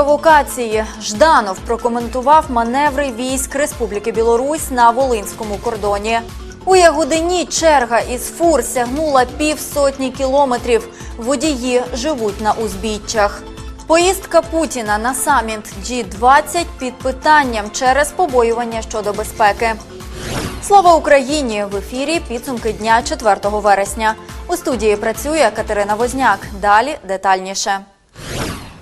Провокації. Жданов прокоментував маневри військ Республіки Білорусь на Волинському кордоні. У Ягодині черга із фур сягнула півсотні кілометрів. Водії живуть на узбіччях. Поїздка Путіна на саміт G20 під питанням через побоювання щодо безпеки. Слава Україні! В ефірі підсумки дня 4 вересня. У студії працює Катерина Возняк. Далі детальніше.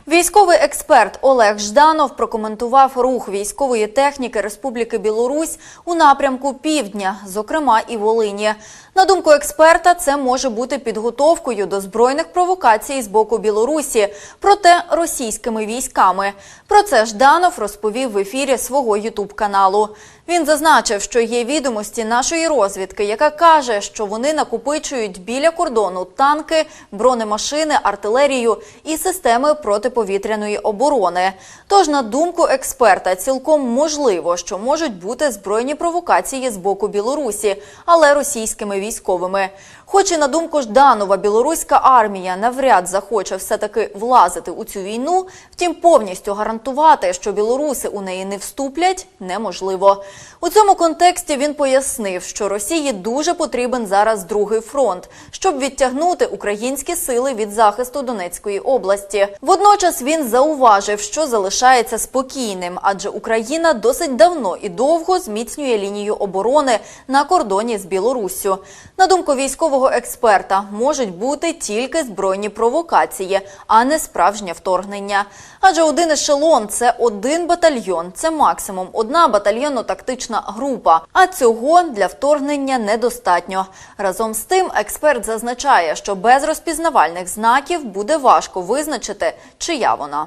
Військовий експерт Олег Жданов прокоментував рух військової техніки Республіки Білорусь у напрямку півдня, зокрема і Волині. На думку експерта, це може бути підготовкою до збройних провокацій з боку Білорусі, проте російськими військами. Про це Жданов розповів в ефірі свого ютуб-каналу. Він зазначив, що є відомості нашої розвідки, яка каже, що вони накопичують біля кордону танки, бронемашини, артилерію і системи протиповітряної оборони. Тож, на думку експерта, цілком можливо, що можуть бути збройні провокації з боку Білорусі, але російськими військовими. Хоч і на думку Жданова, білоруська армія навряд захоче все-таки влазити у цю війну, втім повністю гарантувати, що білоруси у неї не вступлять, неможливо. У цьому контексті він пояснив, що Росії дуже потрібен зараз другий фронт, щоб відтягнути українські сили від захисту Донецької області. Водночас він зауважив, що залишається спокійним, адже Україна досить давно і довго зміцнює лінію оборони на кордоні з Білоруссю. На думку військового експерта, можуть бути тільки збройні провокації, а не справжнє вторгнення. Адже один ешелон це один батальйон, це максимум одна батальйонно-тактична група. А цього для вторгнення недостатньо. Разом з тим, експерт зазначає, що без розпізнавальних знаків буде важко визначити, чия вона.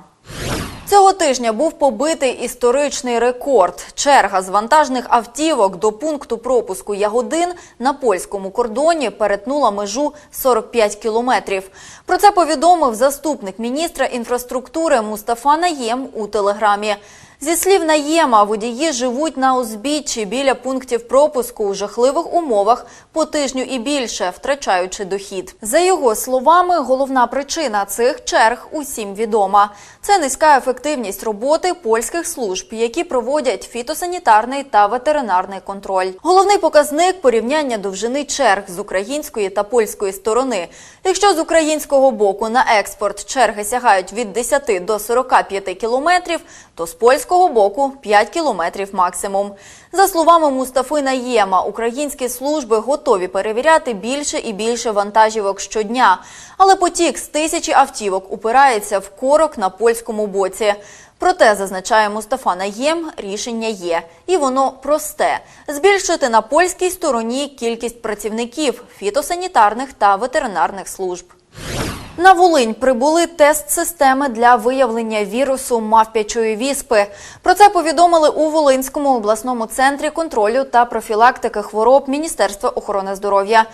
Цього тижня був побитий історичний рекорд. Черга з вантажних автівок до пункту пропуску Ягодин на польському кордоні перетнула межу 45 кілометрів. Про це повідомив заступник міністра інфраструктури Мустафа Наєм у телеграмі. Зі слів Наєма, водії живуть на узбіччі біля пунктів пропуску у жахливих умовах по тижню і більше, втрачаючи дохід. За його словами, головна причина цих черг усім відома. Це низька ефективність роботи польських служб, які проводять фітосанітарний та ветеринарний контроль. Головний показник порівняння довжини черг з української та польської сторони. Якщо з українського боку на експорт черги сягають від 10 до 45 кілометрів, то з польського боку 5 кілометрів максимум. За словами Мустафи Наєма, українські служби готові перевіряти більше і більше вантажівок щодня. Але потік з тисячі автівок упирається в корок на польському боці. Проте, зазначає Мустафа Наєм, рішення є. І воно просте – збільшити на польській стороні кількість працівників фітосанітарних та ветеринарних служб. На Волинь прибули тест-системи для виявлення вірусу мавпячої віспи. Про це повідомили у Волинському обласному центрі контролю та профілактики хвороб Міністерства охорони здоров'я.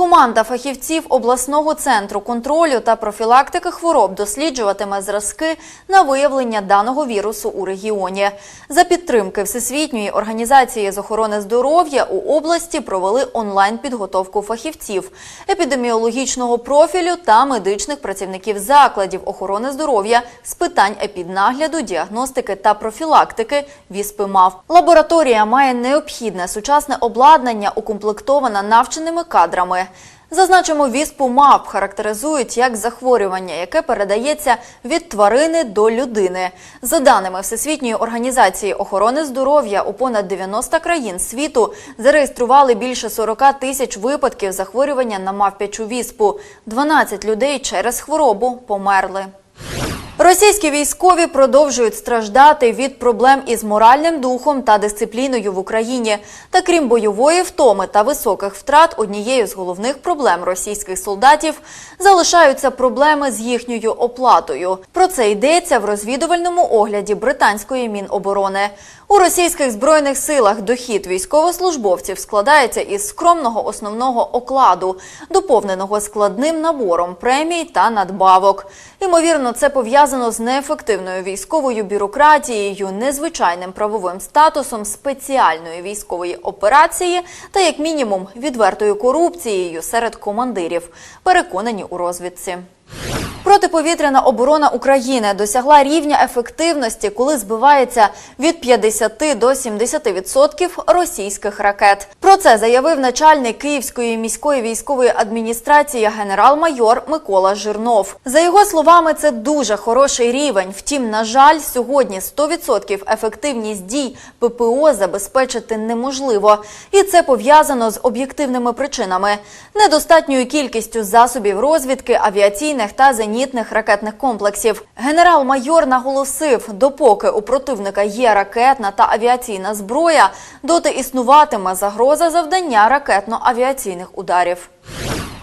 Команда фахівців обласного центру контролю та профілактики хвороб досліджуватиме зразки на виявлення даного вірусу у регіоні. За підтримки Всесвітньої організації з охорони здоров'я у області провели онлайн-підготовку фахівців, епідеміологічного профілю та медичних працівників закладів охорони здоров'я з питань епіднагляду, діагностики та профілактики віспи МАВ. Лабораторія має необхідне сучасне обладнання, укомплектоване навченими кадрами. Зазначимо, віспу МАП характеризують як захворювання, яке передається від тварини до людини. За даними Всесвітньої організації охорони здоров'я, у понад 90 країн світу зареєстрували більше 40 тисяч випадків захворювання на мавпячу віспу. 12 людей через хворобу померли. Російські військові продовжують страждати від проблем із моральним духом та дисципліною в Україні. Та крім бойової втоми та високих втрат, однією з головних проблем російських солдатів залишаються проблеми з їхньою оплатою. Про це йдеться в розвідувальному огляді британської міноборони. У російських збройних силах дохід військовослужбовців складається із скромного основного окладу, доповненого складним набором премій та надбавок. Ймовірно, це пов'язано з неефективною військовою бюрократією, незвичайним правовим статусом спеціальної військової операції та, як мінімум, відвертою корупцією серед командирів. Переконані у розвідці. Протиповітряна оборона України досягла рівня ефективності, коли збивається від 50 до 70% російських ракет. Про це заявив начальник Київської міської військової адміністрації генерал-майор Микола Жирнов. За його словами, це дуже хороший рівень. Втім, на жаль, сьогодні 100% ефективність дій ППО забезпечити неможливо, і це пов'язано з об'єктивними причинами: недостатньою кількістю засобів розвідки, авіаційних та зенітних ракетних комплексів. Генерал-майор наголосив, допоки у противника є ракетна та авіаційна зброя, доти існуватиме загроза завдання ракетно-авіаційних ударів.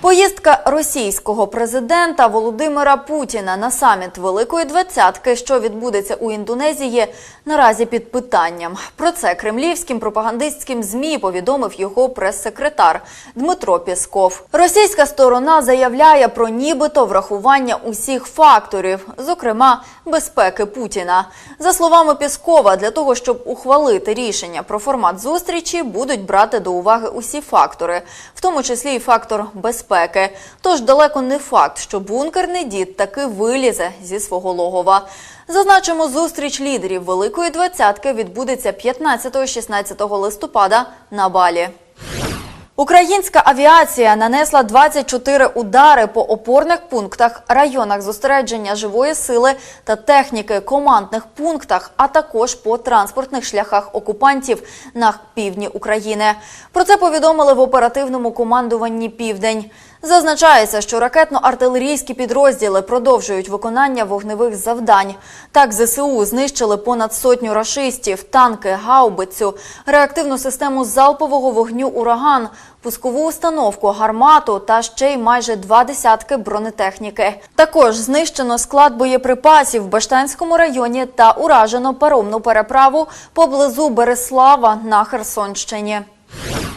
Поїздка російського президента Володимира Путіна на саміт Великої Двадцятки, що відбудеться у Індонезії, наразі під питанням. Про це кремлівським пропагандистським змі повідомив його прес-секретар Дмитро Пєсков. Російська сторона заявляє про нібито врахування усіх факторів, зокрема безпеки Путіна. За словами Пєскова, для того, щоб ухвалити рішення про формат зустрічі, будуть брати до уваги усі фактори, в тому числі і фактор безпеки. Тож далеко не факт, що бункерний дід таки вилізе зі свого логова. Зазначимо, зустріч лідерів Великої Двадцятки відбудеться 15-16 листопада на Балі. Українська авіація нанесла 24 удари по опорних пунктах, районах зосередження живої сили та техніки, командних пунктах, а також по транспортних шляхах окупантів на півдні України. Про це повідомили в оперативному командуванні Південь. Зазначається, що ракетно-артилерійські підрозділи продовжують виконання вогневих завдань. Так, ЗСУ знищили понад сотню рашистів, танки, гаубицю, реактивну систему залпового вогню «Ураган», пускову установку, гармату та ще й майже два десятки бронетехніки. Також знищено склад боєприпасів в Баштанському районі та уражено паромну переправу поблизу Береслава на Херсонщині.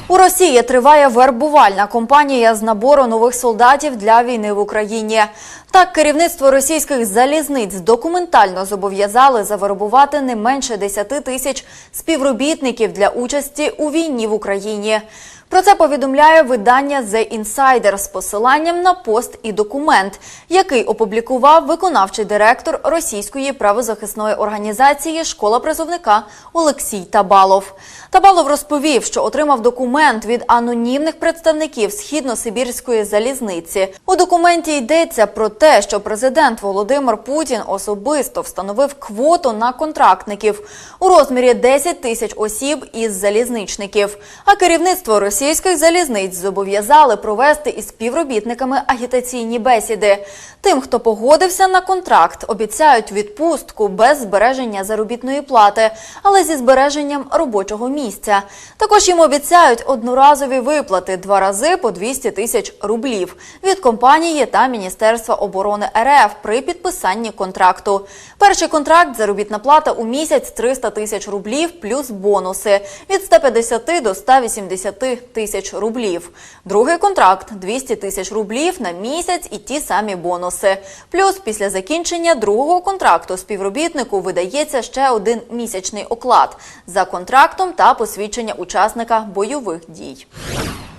У Росії триває вербувальна кампанія з набору нових солдатів для війни в Україні. Так, керівництво російських залізниць документально зобов'язали завербувати не менше 10 тисяч співробітників для участі у війні в Україні. Про це повідомляє видання The Insider з посиланням на пост і документ, який опублікував виконавчий директор російської правозахисної організації Школа призовника Олексій Табалов. Табалов розповів, що отримав документ від анонімних представників східно-сибірської залізниці. У документі йдеться про те, що президент Володимир Путін особисто встановив квоту на контрактників у розмірі 10 тисяч осіб із залізничників. А керівництво російських залізниць зобов'язали провести із співробітниками агітаційні бесіди. Тим, хто погодився на контракт, обіцяють відпустку без збереження заробітної плати, але зі збереженням робочого місця. Також їм обіцяють одноразові виплати два рази по 200 тисяч рублів від компанії та Міністерства оборони РФ при підписанні контракту. Перший контракт заробітна плата у місяць 300 тисяч рублів плюс бонуси від 150 до 180 тисяч рублів. Другий контракт 200 тисяч рублів на місяць і ті самі бонуси. Плюс після закінчення другого контракту співробітнику видається ще один місячний оклад за контрактом та посвідчення учасника бойових дій.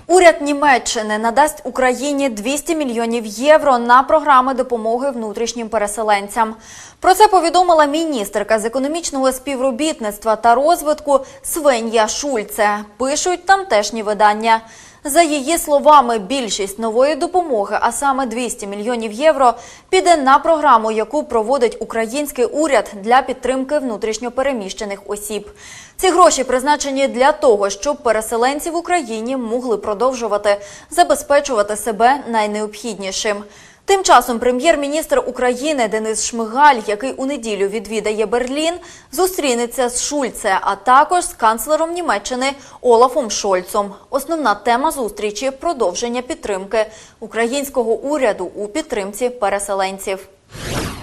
Уряд Німеччини надасть Україні 200 мільйонів євро на програми допомоги внутрішнім переселенцям. Про це повідомила міністерка з економічного співробітництва та розвитку Свен'я Шульце. Пишуть тамтешні видання. За її словами, більшість нової допомоги, а саме 200 мільйонів євро, піде на програму, яку проводить український уряд для підтримки внутрішньопереміщених осіб. Ці гроші призначені для того, щоб переселенці в Україні могли продовжувати забезпечувати себе найнеобхіднішим. Тим часом прем'єр-міністр України Денис Шмигаль, який у неділю відвідає Берлін, зустрінеться з Шульце, а також з канцлером Німеччини Олафом Шольцом. Основна тема зустрічі продовження підтримки українського уряду у підтримці переселенців.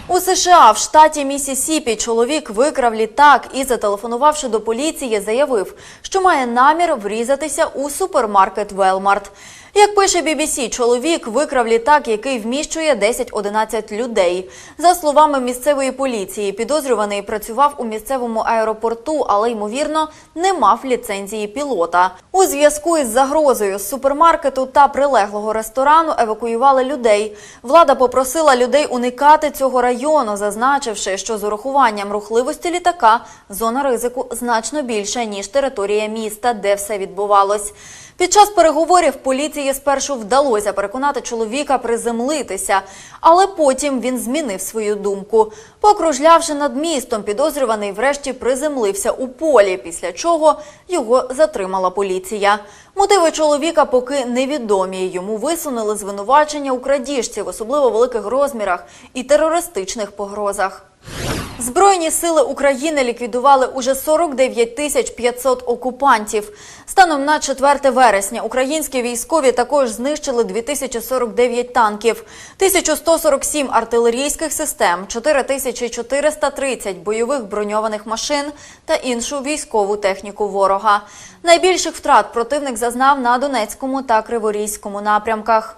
У США в штаті Місісіпі чоловік викрав літак і, зателефонувавши до поліції, заявив, що має намір врізатися у супермаркет Велмарт. Як пише BBC, чоловік викрав літак, який вміщує 10-11 людей. За словами місцевої поліції, підозрюваний працював у місцевому аеропорту, але ймовірно не мав ліцензії пілота. У зв'язку із загрозою з супермаркету та прилеглого ресторану евакуювали людей. Влада попросила людей уникати цього району, зазначивши, що з урахуванням рухливості літака зона ризику значно більша ніж територія міста, де все відбувалось. Під час переговорів поліції спершу вдалося переконати чоловіка приземлитися, але потім він змінив свою думку. Покружлявши над містом, підозрюваний врешті приземлився у полі, після чого його затримала поліція. Мотиви чоловіка поки невідомі. Йому висунули звинувачення у крадіжці в особливо великих розмірах і терористичних погрозах. Збройні сили України ліквідували уже 49 тисяч 500 окупантів. Станом на 4 вересня українські військові також знищили 2049 танків, 1147 артилерійських систем, 4430 бойових броньованих машин та іншу військову техніку ворога. Найбільших втрат противник зазнав на Донецькому та Криворізькому напрямках.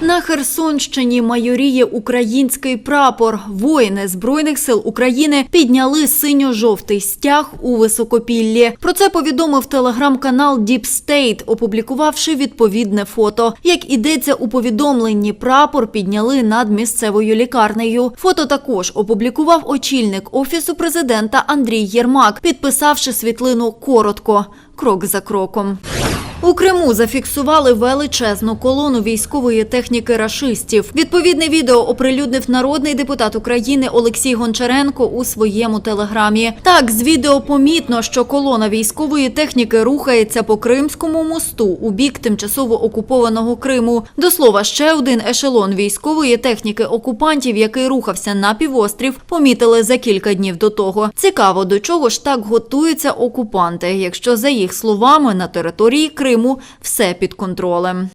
На Херсонщині майоріє український прапор. Воїни збройних сил України підняли синьо-жовтий стяг у високопіллі. Про це повідомив телеграм-канал Deep State, опублікувавши відповідне фото. Як ідеться у повідомленні, прапор підняли над місцевою лікарнею. Фото також опублікував очільник офісу президента Андрій Єрмак, підписавши світлину коротко, крок за кроком. У Криму зафіксували величезну колону військової техніки рашистів. Відповідне відео оприлюднив народний депутат України Олексій Гончаренко у своєму телеграмі. Так, з відео помітно, що колона військової техніки рухається по Кримському мосту у бік тимчасово окупованого Криму. До слова, ще один ешелон військової техніки окупантів, який рухався на півострів, помітили за кілька днів до того. Цікаво, до чого ж так готуються окупанти, якщо за їх словами на території Криму все під контролем.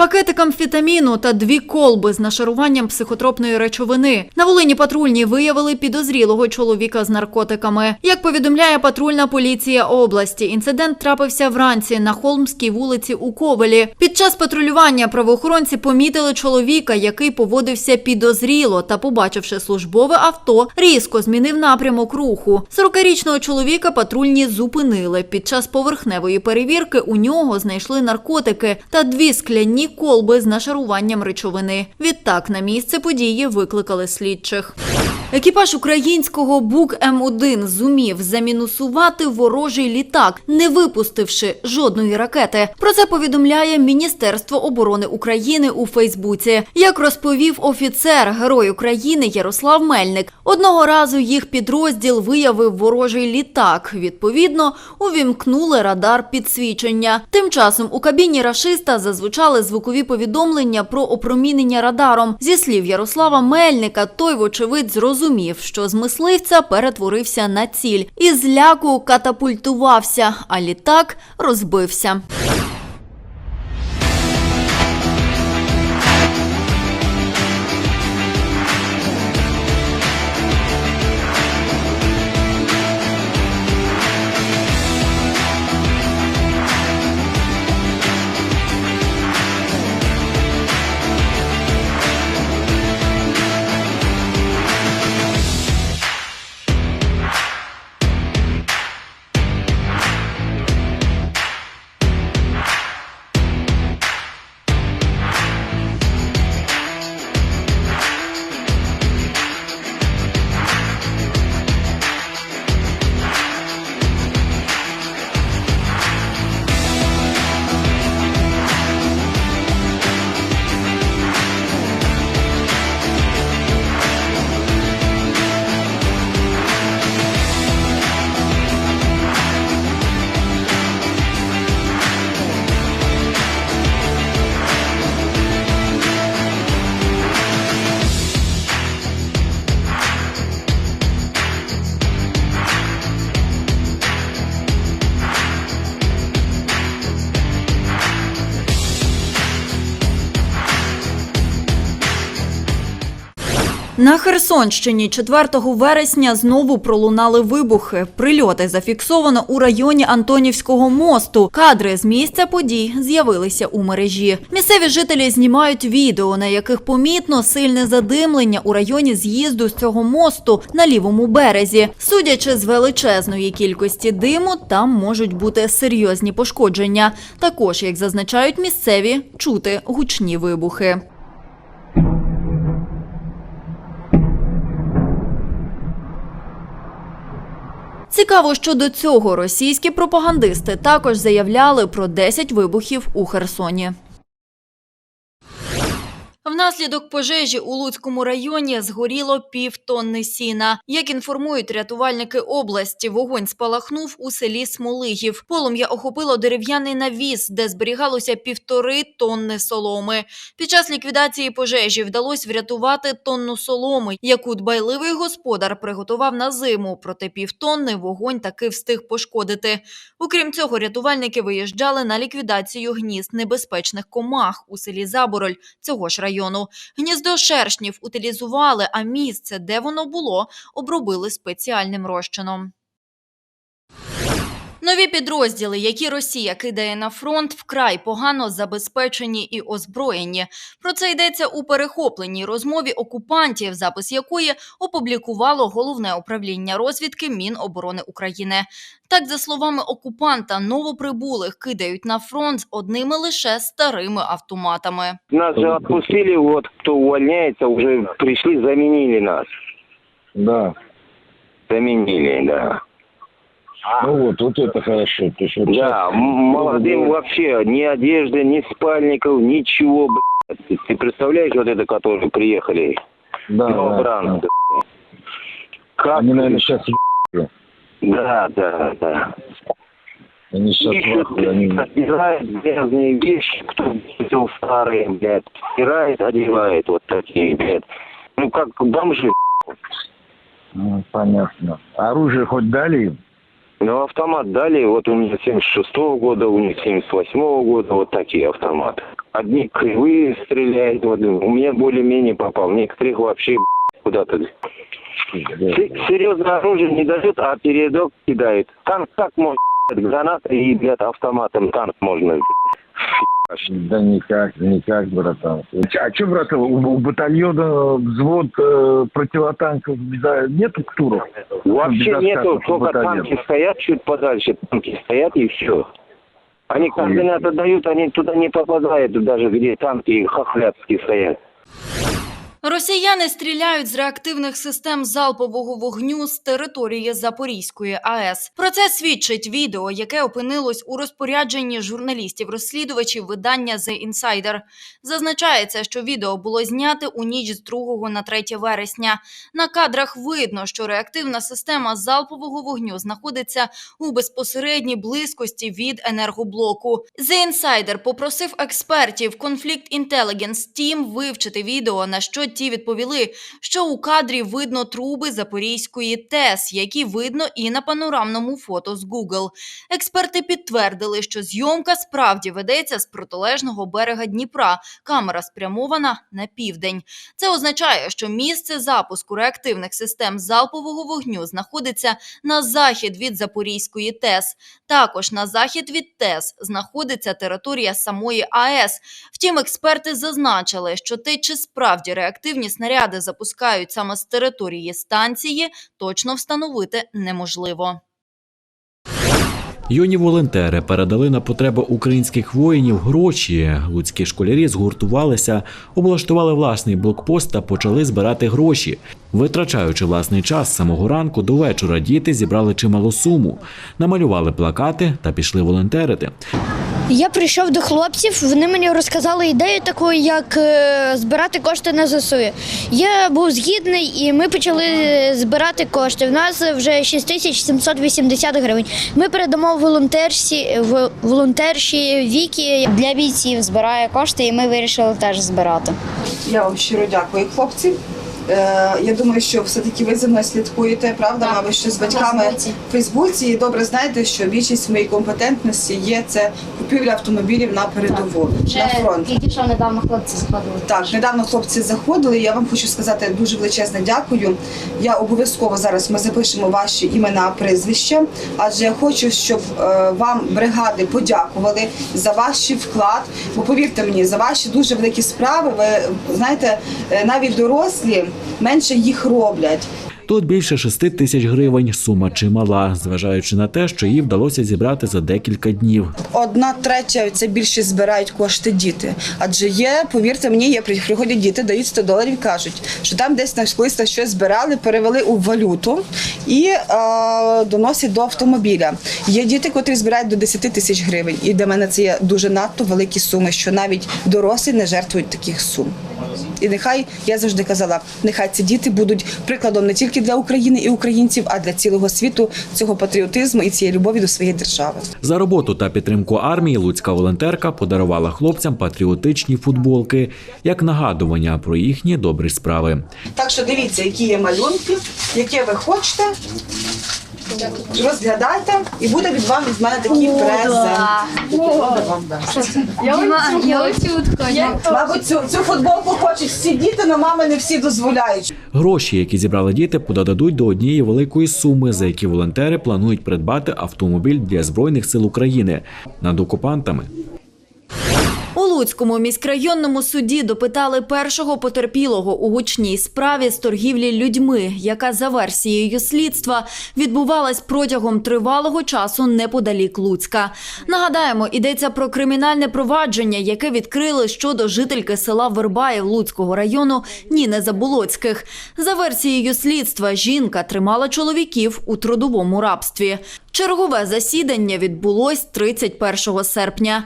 Пакетик амфетаміну та дві колби з нашаруванням психотропної речовини. На Волині патрульні виявили підозрілого чоловіка з наркотиками. Як повідомляє патрульна поліція області, інцидент трапився вранці на Холмській вулиці у Ковелі. Під час патрулювання правоохоронці помітили чоловіка, який поводився підозріло та, побачивши службове авто, різко змінив напрямок руху. 40-річного чоловіка патрульні зупинили. Під час поверхневої перевірки у нього знайшли наркотики та дві скляні колби з нашаруванням речовини. Відтак на місце події викликали слідчих. Екіпаж українського Бук М1 зумів замінусувати ворожий літак, не випустивши жодної ракети. Про це повідомляє Міністерство оборони України у Фейсбуці. Як розповів офіцер, герой України Ярослав Мельник, одного разу їх підрозділ виявив ворожий літак. Відповідно, увімкнули радар підсвічення. Тим часом у кабіні рашиста зазвучали звукові повідомлення про опромінення радаром. Зі слів Ярослава Мельника, той, вочевидь, зрозумів, що з мисливця перетворився на ціль і з ляку катапультувався, а літак розбився. На Херсонщині 4 вересня знову пролунали вибухи. Прильоти зафіксовано у районі Антонівського мосту. Кадри з місця подій з'явилися у мережі. Місцеві жителі знімають відео, на яких помітно сильне задимлення у районі з'їзду з цього мосту на лівому березі. Судячи з величезної кількості диму, там можуть бути серйозні пошкодження. Також, як зазначають місцеві, чути гучні вибухи. Цікаво, що до цього російські пропагандисти також заявляли про 10 вибухів у Херсоні. Внаслідок пожежі у Луцькому районі згоріло півтонни сіна. Як інформують рятувальники області, вогонь спалахнув у селі Смолигів. Полум'я охопило дерев'яний навіс, де зберігалося півтори тонни соломи. Під час ліквідації пожежі вдалося врятувати тонну соломи, яку дбайливий господар приготував на зиму. Проте півтонни вогонь таки встиг пошкодити. Окрім цього, рятувальники виїжджали на ліквідацію гнізд небезпечних комах у селі Забороль цього ж району. Гніздо шершнів утилізували, а місце, де воно було, обробили спеціальним розчином. Нові підрозділи, які Росія кидає на фронт, вкрай погано забезпечені і озброєні. Про це йдеться у перехопленій розмові окупантів, запис якої опублікувало головне управління розвідки Міноборони України. Так, за словами окупанта, новоприбулих кидають на фронт з одними лише старими автоматами. Нас же отпустили, вот кто увольняется, уже пришли, заменили нас. Да. Заменили, да. Ну вот, вот это хорошо. То есть вот Да, сейчас- молодым вообще ни одежды, ни спальников, ничего, блядь. Ты, ты представляешь, вот это, которые приехали? да, да, Новобранцы, да. Как? Они, наверное, сейчас Да, да, да. они сейчас Ищут, они... грязные вещи, кто видел старые, блядь. Стирает, одевает вот такие, блядь. Ну, как бомжи, Ну, понятно. Оружие хоть дали им? Ну, автомат дали, вот у меня 76-го года, у них 78-го года, вот такие автоматы. Одни кривые стреляют, вот, у меня более-менее попал, некоторых вообще куда-то. Да. Се- Серьезное оружие не дают, а передок кидает. Танк как можно, б***ь, граната и, блядь, автоматом танк можно. Да никак, никак, братан. А что, братан, у, у батальона взвод э, противотанков да, нету ктуров? Вообще нету, только батальон. танки стоят чуть подальше, танки стоят и все. Они координаты дают, они туда не попадают, даже где танки хохлядские стоят. Росіяни стріляють з реактивних систем залпового вогню з території Запорізької АЕС. Про це свідчить відео, яке опинилось у розпорядженні журналістів-розслідувачів видання The Insider. Зазначається, що відео було зняте у ніч з 2 на 3 вересня. На кадрах видно, що реактивна система залпового вогню знаходиться у безпосередній близькості від енергоблоку. The Insider попросив експертів Conflict Intelligence Team вивчити відео, на що ті відповіли, що у кадрі видно труби Запорізької ТЕС, які видно і на панорамному фото з Google. Експерти підтвердили, що зйомка справді ведеться з протилежного берега Дніпра. Камера спрямована на південь. Це означає, що місце запуску реактивних систем залпового вогню знаходиться на захід від Запорізької ТЕС. Також на захід від ТЕС знаходиться територія самої АЕС. Втім, експерти зазначили, що те, чи справді реактивні снаряди запускають саме з території станції, точно встановити неможливо. Юні волонтери передали на потреби українських воїнів гроші. Луцькі школярі згуртувалися, облаштували власний блокпост та почали збирати гроші. Витрачаючи власний час з самого ранку до вечора, діти зібрали чималу суму, намалювали плакати та пішли волонтерити. Я прийшов до хлопців, вони мені розказали ідею таку, як е, збирати кошти на ЗСУ. Я був згідний, і ми почали збирати кошти. У нас вже 6780 гривень. Ми передамо волонтерші, в- волонтерші Вікі. для бійців збирає кошти, і ми вирішили теж збирати. Я вам щиро дякую, хлопці. Е, я думаю, що все-таки ви за мною слідкуєте, правда, Так. мабуть, що з батьками в Фейсбуці. І добре знаєте, що більшість моєї компетентності є це купівля автомобілів на передову, на фронт. тільки що недавно хлопці сходили. Так, недавно хлопці заходили. Я вам хочу сказати дуже величезне дякую. Я обов'язково зараз ми запишемо ваші імена, прізвища, адже я хочу, щоб е, вам бригади подякували за ваш вклад. Бо повірте мені, за ваші дуже великі справи. Ви знаєте, е, навіть дорослі менше їх роблять. Тут більше 6 тисяч гривень. Сума чимала, зважаючи на те, що її вдалося зібрати за декілька днів. Одна третя це більше збирають кошти діти. Адже є, повірте мені, є приходять діти, дають 100 доларів, кажуть, що там десь на колись щось збирали, перевели у валюту і е, доносять до автомобіля. Є діти, котрі збирають до 10 тисяч гривень. І для мене це є дуже надто великі суми, що навіть дорослі не жертвують таких сум. І нехай я завжди казала, нехай ці діти будуть прикладом не тільки для України і українців, а для цілого світу цього патріотизму і цієї любові до своєї держави. За роботу та підтримку армії луцька волонтерка подарувала хлопцям патріотичні футболки як нагадування про їхні добрі справи. Так що дивіться, які є малюнки, яке ви хочете. Розглядайте, і буде від вам від мене такий презент. Мабуть, цю, цю футболку хочуть всі діти, але мами не всі дозволяють. Гроші, які зібрали діти, подадуть до однієї великої суми, за які волонтери планують придбати автомобіль для збройних сил України над окупантами. У Луцькому міськрайонному суді допитали першого потерпілого у гучній справі з торгівлі людьми, яка за версією слідства відбувалась протягом тривалого часу неподалік Луцька. Нагадаємо, йдеться про кримінальне провадження, яке відкрили щодо жительки села Вербаїв Луцького району Ніни Заболоцьких. За версією слідства, жінка тримала чоловіків у трудовому рабстві. Чергове засідання відбулось 31 серпня.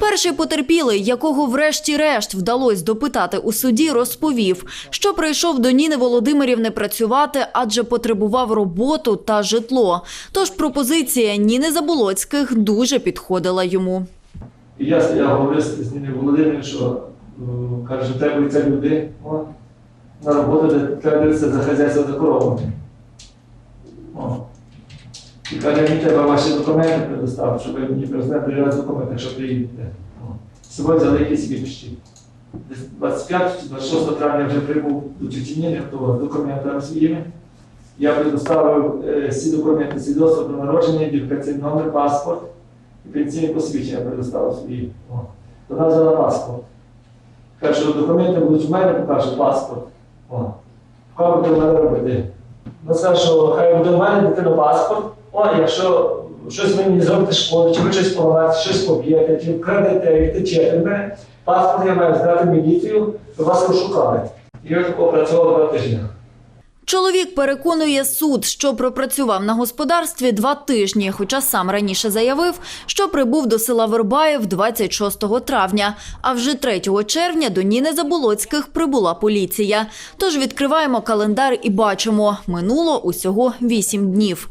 Перший потерпілий, якого врешті-решт вдалося допитати у суді, розповів, що прийшов до Ніни Володимирівни працювати, адже потребував роботу та житло. Тож пропозиція Ніни Заболоцьких дуже підходила йому. Я стояв говорив з Ніною Володимирівною, що е, каже, требуються люди о, на роботу, треба за хазяйство за коровами. І каже, треба ваші документи предоставити, щоб мені привезли три документи, якщо приїдете. З собою взяли якісь вірші. Десь 25-26 травня вже прибув до тіті Ніни, то з документами своїми. Я предоставив е, всі документи, свідоцтво про народження, ідентифікаційний номер, паспорт і пенсійне посвідчення предоставив свої. Вона взяла паспорт. Каже, що документи будуть в мене, покаже паспорт. Хай буде в мене робити. Вона сказала, що хай буде в мене дитина паспорт. О, якщо щось мені зробите шкоду, чи ви щось поламаєте, щось поб'єте, чи вкрадете, і втечете в мене, паспорт я маю здати міліцію, щоб вас розшукали. І я так опрацював два тижні. Чоловік переконує суд, що пропрацював на господарстві два тижні, хоча сам раніше заявив, що прибув до села Вербаїв 26 травня. А вже 3 червня до Ніни Заболоцьких прибула поліція. Тож відкриваємо календар і бачимо, минуло усього 8 днів.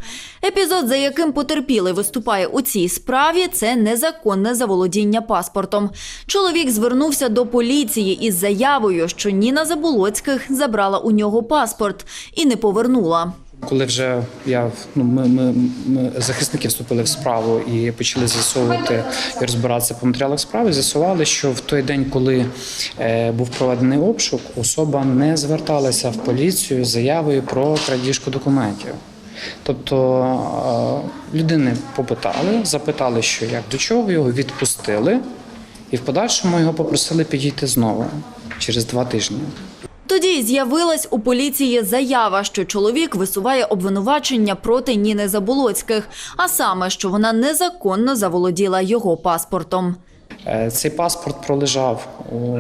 Епізод, за яким потерпілий виступає у цій справі, це незаконне заволодіння паспортом. Чоловік звернувся до поліції із заявою, що Ніна Заболоцьких забрала у нього паспорт і не повернула. Коли вже я ну ми, ми, ми захисники вступили в справу і почали з'ясовувати і розбиратися по матеріалах справи, з'ясували, що в той день, коли е, був проведений обшук, особа не зверталася в поліцію з заявою про крадіжку документів. Тобто е, людини попитали, запитали, що як до чого його відпустили, і в подальшому його попросили підійти знову через два тижні. Тоді з'явилась у поліції заява, що чоловік висуває обвинувачення проти Ніни Заболоцьких, а саме, що вона незаконно заволоділа його паспортом. Е, Цей паспорт пролежав у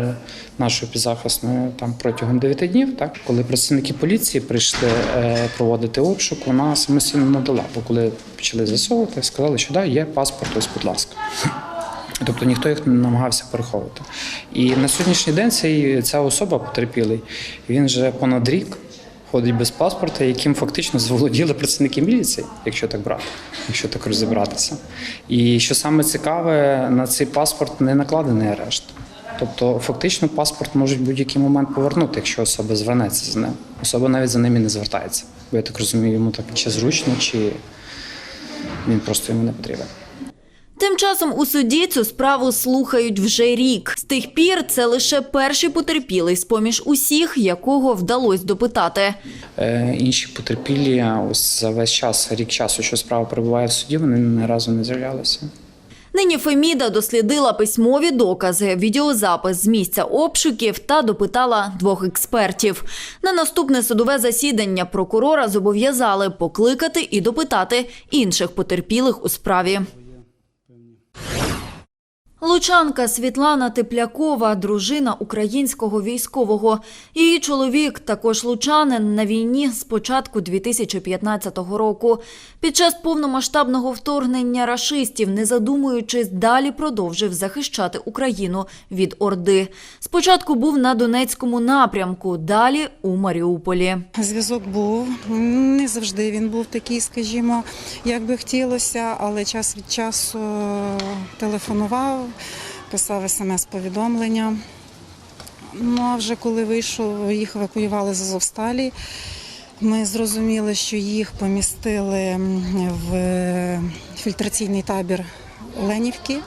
нашої підзахисної там протягом 9 днів. Так, коли працівники поліції прийшли е, проводити обшук, вона самостійно надала. Бо коли почали з'ясовувати, сказали, що да, є паспорт, ось, будь ласка. Тобто ніхто їх не намагався переховувати. І на сьогоднішній день ця особа потерпілий, він вже понад рік ходить без паспорта, яким фактично заволоділи працівники міліції, якщо так брати, якщо так розібратися. І що саме цікаве, на цей паспорт не накладений арешт. Тобто, фактично, паспорт можуть в будь-який момент повернути, якщо особа звернеться з ним. Особа навіть за ним і не звертається. Бо я так розумію, йому так чи зручно, чи він просто йому не потрібен. Тим часом у суді цю справу слухають вже рік. З тих пір це лише перший потерпілий з поміж усіх, якого вдалося допитати. Е, інші потерпілі ось за весь час, рік часу, що справа перебуває в суді, вони ні разу не з'являлися. Нині Феміда дослідила письмові докази, відеозапис з місця обшуків та допитала двох експертів. На наступне судове засідання прокурора зобов'язали покликати і допитати інших потерпілих у справі. Лучанка Світлана Теплякова, дружина українського військового. Її чоловік, також лучанин, на війні з початку 2015 року. Під час повномасштабного вторгнення рашистів, не задумуючись, далі продовжив захищати Україну від Орди. Спочатку був на Донецькому напрямку, далі у Маріуполі. Зв'язок був не завжди він був такий, скажімо, як би хотілося, але час від часу телефонував, писав смс-повідомлення. Ну а вже коли вийшов, їх евакуювали з Азовсталі. Ми зрозуміли, що їх помістили в фільтраційний табір Оленівки.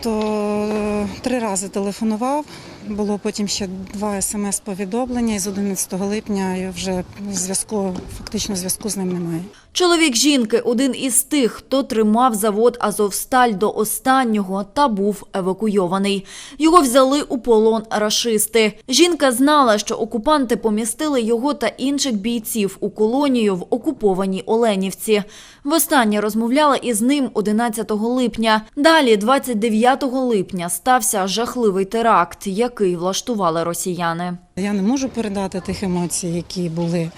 То три рази телефонував. Було потім ще два смс-повідомлення, і з 11 липня вже зв'язку, фактично зв'язку з ним немає. Чоловік жінки один із тих, хто тримав завод Азовсталь до останнього та був евакуйований. Його взяли у полон рашисти. Жінка знала, що окупанти помістили його та інших бійців у колонію в окупованій Оленівці. Востаннє розмовляла із ним 11 липня. Далі, 29 липня, стався жахливий теракт, який влаштували росіяни. Я не можу передати тих емоцій, які були.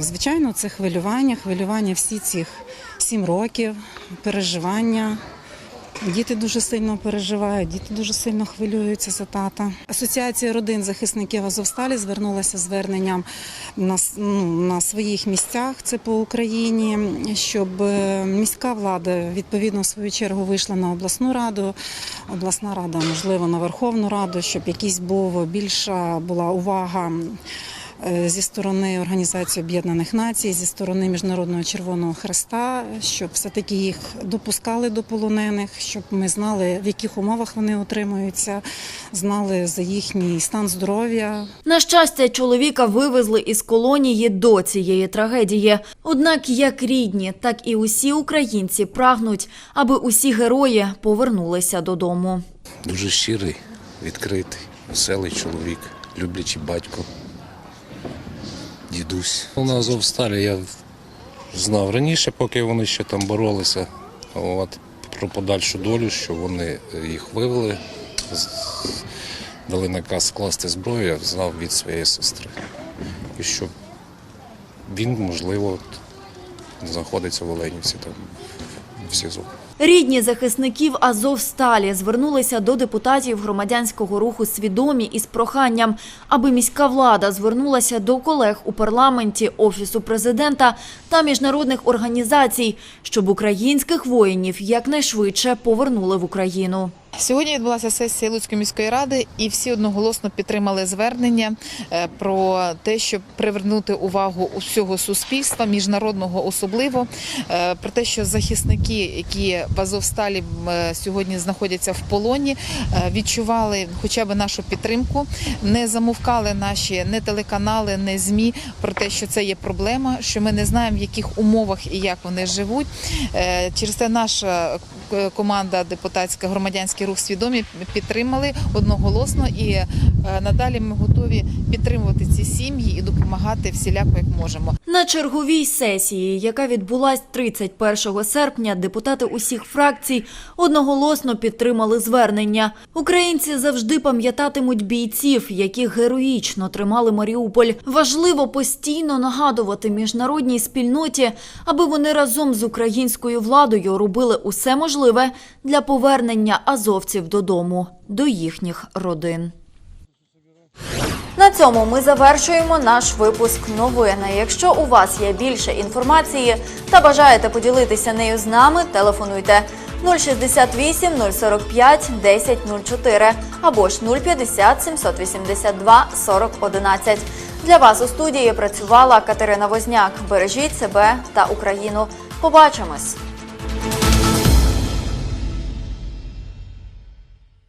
Звичайно, це хвилювання, хвилювання всі цих сім років, переживання. Діти дуже сильно переживають, діти дуже сильно хвилюються за тата. Асоціація родин захисників Азовсталі звернулася зверненням на, ну, на своїх місцях, це по Україні, щоб е, міська влада відповідно в свою чергу вийшла на обласну раду, обласна рада, можливо, на Верховну Раду, щоб якийсь був більша була увага. Е, Зі сторони Організації Об'єднаних Націй, зі сторони Міжнародного Червоного Хреста, щоб все-таки їх допускали до полонених, щоб ми знали, в яких умовах вони утримуються, знали за їхній стан здоров'я, На щастя, чоловіка вивезли із колонії до цієї трагедії. Однак, як рідні, так і усі українці прагнуть, аби усі герої повернулися додому. Дуже щирий, відкритий, веселий чоловік, люблячий батько, дідусь. На Азовсталі я знав раніше, поки вони ще там боролися. От, про подальшу долю, що вони їх вивели, дали наказ скласти зброю, я знав від своєї сестри. І що він, можливо, знаходиться в Оленівці там в СІЗО. Рідні захисників Азовсталі звернулися до депутатів громадянського руху свідомі із проханням, аби міська влада звернулася до колег у парламенті, офісу президента та міжнародних організацій, щоб українських воїнів якнайшвидше повернули в Україну. Сьогодні відбулася сесія Луцької міської ради, і всі одноголосно підтримали звернення е, про те, щоб привернути увагу усього суспільства, міжнародного особливо, е, про те, що захисники, які в Азовсталі е, сьогодні знаходяться в полоні, відчували хоча б нашу підтримку, не замовкали наші не телеканали, не змі про те, що це є проблема, що ми не знаємо, в яких умовах і як вони живуть. Через це наша команда депутатська громадянський рух свідомі підтримали одноголосно і е, надалі ми готові підтримувати ці сім'ї і допомагати всіляко як можемо. На черговій сесії, яка відбулась 31 серпня, депутати усіх фракцій одноголосно підтримали звернення. Українці завжди пам'ятатимуть бійців, які героїчно тримали Маріуполь. Важливо постійно нагадувати міжнародній спільноті, аби вони разом з українською владою робили усе можливе для повернення азовців додому, до їхніх родин. На цьому ми завершуємо наш випуск новини. Якщо у вас є більше інформації та бажаєте поділитися нею з нами, телефонуйте 068 045 1004 або ж 050 782 4011. Для вас у студії працювала Катерина Возняк. Бережіть себе та Україну. Побачимось.